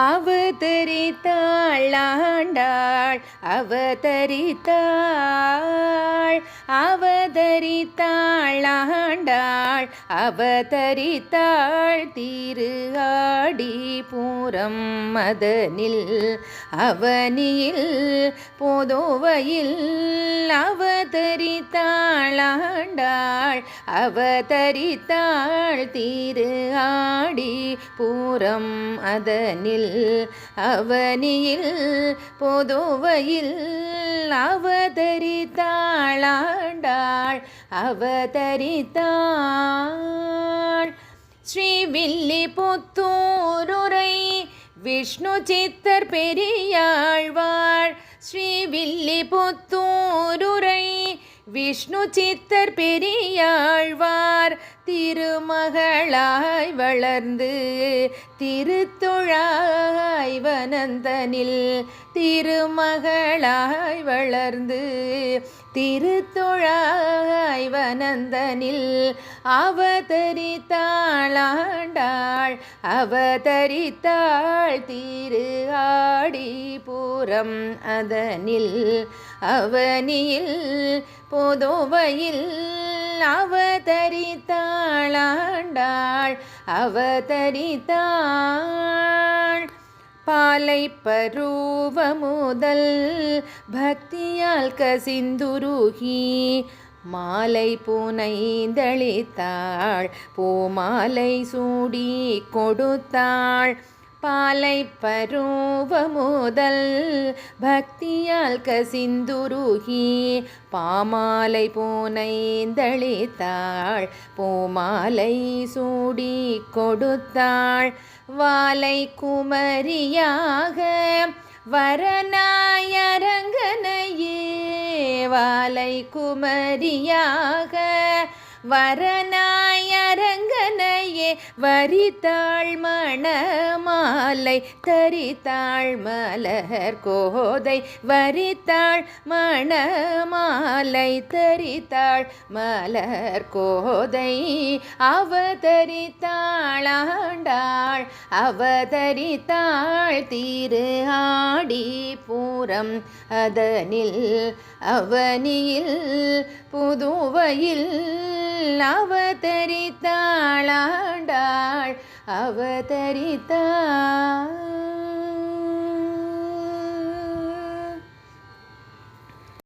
அவதரித்தாள் ஆண்டாள் அவதரித்தாள் அவதரித்தாள் ஆண்டாள் அவதரித்தாள் திரு ஆடி பூரம் மதனில் அவனியில் போதோவையில் அவதரித்தாள் ஆண்டாள் அவதரித்தாள் திரு ஆடி அடி பூரம் அதனில் அவனியில் பொதுவையில் அவதரித்தாளாண்டாள் அவதரித்தாள். ஸ்ரீவில்லி புத்தூருரை விஷ்ணு சித்தர் பெரியாழ்வாள் ஸ்ரீவில்லி புத்தூருரை விஷ்ணு சித்தர் பெரியாழ்வாள் திருமகளாய் வளர்ந்து திருத்துழாய் வனந்தனில் திருமகளாய் வளர்ந்து திருத்துழாய் வனந்தனில் அவதரித்தாளாண்டாள் அவதரித்தாள் திரு ஆடி அதனில். அவனியில் பொதுவையில் அவதரித்தாளாண்டாள் அவதரித்தாள். பாலை பருவ முதல் பக்தியால் கசிந்துருகி மாலை புனைந்தளித்தாள் பூமாலை சூடி கொடுத்தாள். பாலை பருவ முதல் பக்தியால் கசிந்துருகி பாமாலை பூனைந்தளித்தாள் பூமாலை சூடி கொடுத்தாள் வாலை குமரியாக வரநாயரங்கனையே வாலை குமரியாக வரநாயரங்கனையே வரித்தாள் மணமாலை தரித்தாள் மலர் கோதை. வரித்தாள் மணமாலை தரித்தாள் மலர் கோதை. அவதரித்தாளாண்டாள் அவதரித்தாள் திரு ஆடி பூரம். அதனில் அவனியில் புதுவையில் அவதரித்தாள் அவதரித்தாள்.